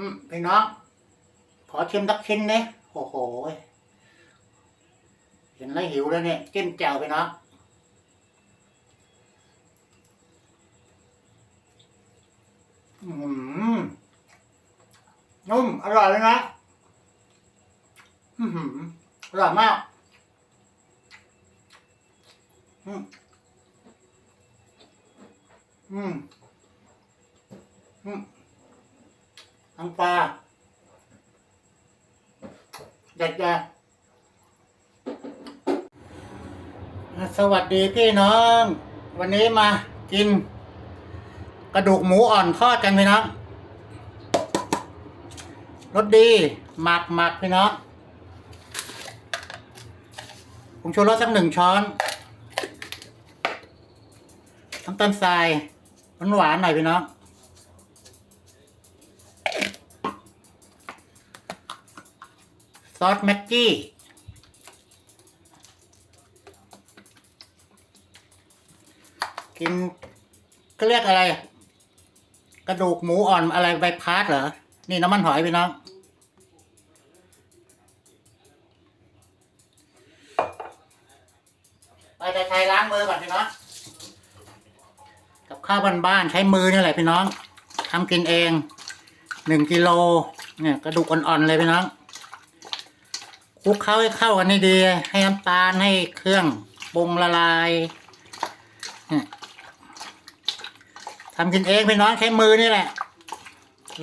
อืมพี่น้อง ขอชิมสักชิ้นเนี่ยโอ้โห เห็นแล้วหิวแล้วเนี่ยจิ้มแจ่วพี่น้องอืมนุ่ม อร่อยเลยนะอืมอร่อยมากอืมอืมอืม ทั้งปลาเด็ดเลยสวัสดีพี่น้อง วันนี้มากิน กระดูกหมูอ่อนทอดกันพี่น้องรสดี หมักหมักพี่น้องผมชูรสสักหนึ่งช้อนน้ำตาลทรายหวานหน่อยพี่น้อง ซอสแม็กกี้กินก็เรียกอะไร กระดูกหมูอ่อนอะไรใบพาร์ทเหรอ นี่น้ำมันหอยพี่น้อง ไปแต่ไทยล้างมือก่อนพี่น้อง กับข้าวบ้านๆใช้มือนี่แหละพี่น้องทำกินเองหนึ่งกิโลเนี่ยกระดูกอ่อนๆเลยพี่น้อง คลุกเข้าให้เข้ากันให้ดี ให้น้ำตาลให้เครื่องปรุงละลายทำกินเองพี่น้องใช้มือนี่แหละ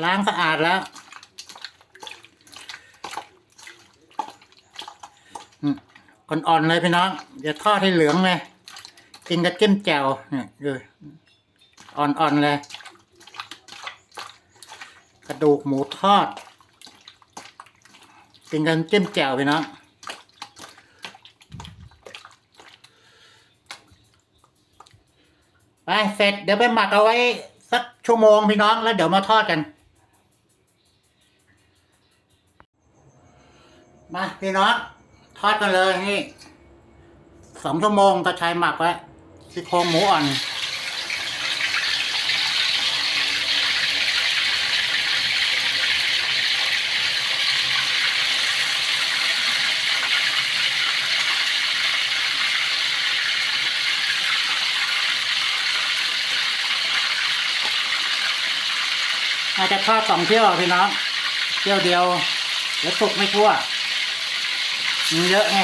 ล้างสะอาดแล้วอ่อนๆเลยพี่น้องอย่าทอดให้เหลืองเลยกินกับจิ้มแจ่วเนี่ยดูอ่อนๆเลย กระดูกหมูทอด กินกันจิ้มแจ่วพี่น้องไปเสร็จเดี๋ยวไปหมักเอาไว้ สักชั่วโมงพี่น้องแล้วเดี๋ยวมาทอดกัน มาพี่น้องทอดกันเลยนี่สองชั่วโมงตาชัยหมักไว้ซี่โครงหมูอ่อน อาจจะทอดสองเที่ยวพี่น้องเที่ยวเดียวเดี๋ยวสุกไม่ทั่วมีเยอะไง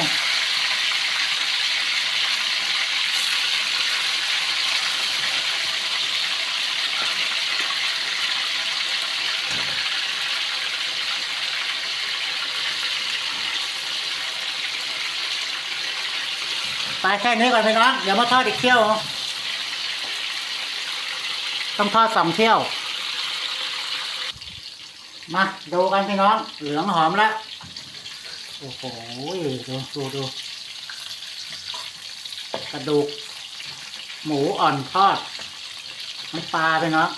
ไปแค่นี้ก่อนพี่น้อง เดี๋ยวมาทอดอีกเที่ยว ต้องทอดสองเที่ยว มาดูกันพี่น้องเหลืองหอมแล้ว โอ้โหดูดูดูกระดูก หมูอ่อนทอดน้ำปลาไปเนาะ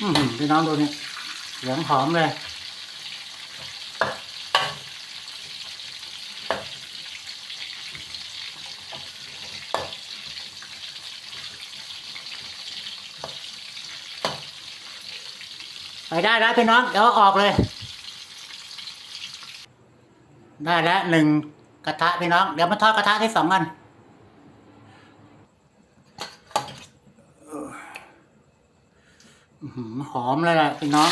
อือหือพี่น้องดูนี่เหลืองหอมเลย ไปได้แล้วพี่น้อง เดี๋ยวออกเลย ได้แล้วหนึ่งกระทะพี่น้อง เดี๋ยวมาทอดกระทะที่สองกันหอหอมเลยแหละพี่น้อง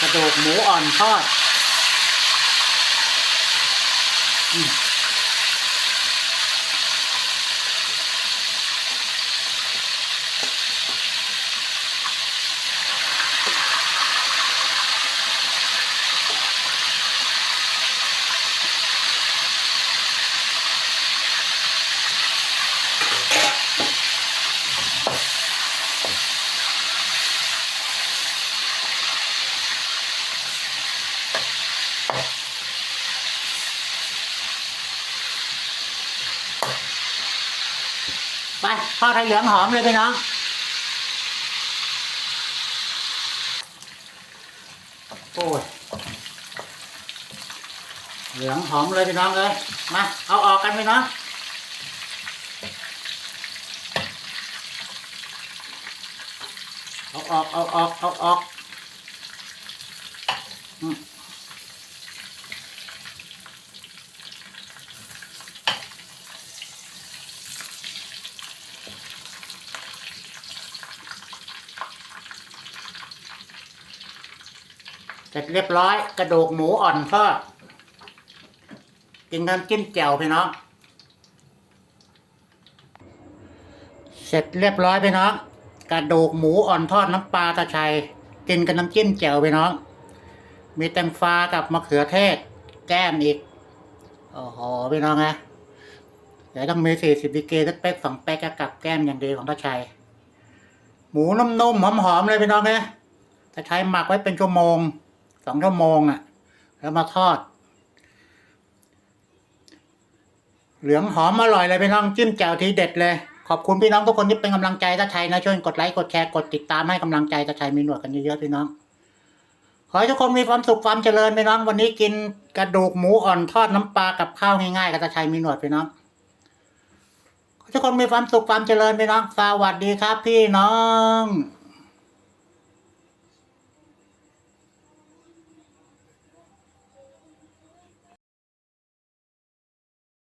กระดูกหมูอ่อนทอด อืม ไปทอดให้เหลืองหอมเลยพี่น้อง โอ้ย เหลืองหอมเลยพี่น้องเลย มา เอาออกกันพี่น้องเอาออกเอาออกเอาออกอืม ร็จเรียบร้อย กระดูกหมูอ่อนทอดกินน้ำจิ้มแจ่วพี่น้องเสร็จเรียบร้อยพี่น้องกระดูกหมูอ่อนทอดน้ำปลาตะชัยกินกับน้ำจิ้มแจ่วพี่น้อง มีแตงฟ้ากับมะเขือเทศ แก้มอีกโอ้โหพี่น้องนะเดี๋ยวต้องมีสี่สิบดีเกสักเป๊กสองเป๊กกับแก้มอย่างดีของตะชัย หมูนุ่มๆหอมๆเลยพี่น้องนะตะชัยหมักไว้เป็นชั่วโมง สองชั่วโมงอะ แล้วมาทอด เหลืองหอมอร่อยเลยพี่น้องจิ้มแจ่วทีเด็ดเลย ขอบคุณพี่น้องทุกคนที่เป็นกำลังใจตาชัยนะช่วยกดไลค์กดแชร์กดติดตามให้กำลังใจตาชัยมีหนวดกันเยอะๆพี่น้องขอให้ทุกคนมีความสุขความเจริญพี่น้องวันนี้กินกระดูกหมูอ่อนทอดน้ำปลากับข้าวง่ายๆกับตาชัยมีหนวดพี่น้องขอให้ทุกคนมีความสุขความเจริญพี่น้อง สวัสดีครับพี่น้อง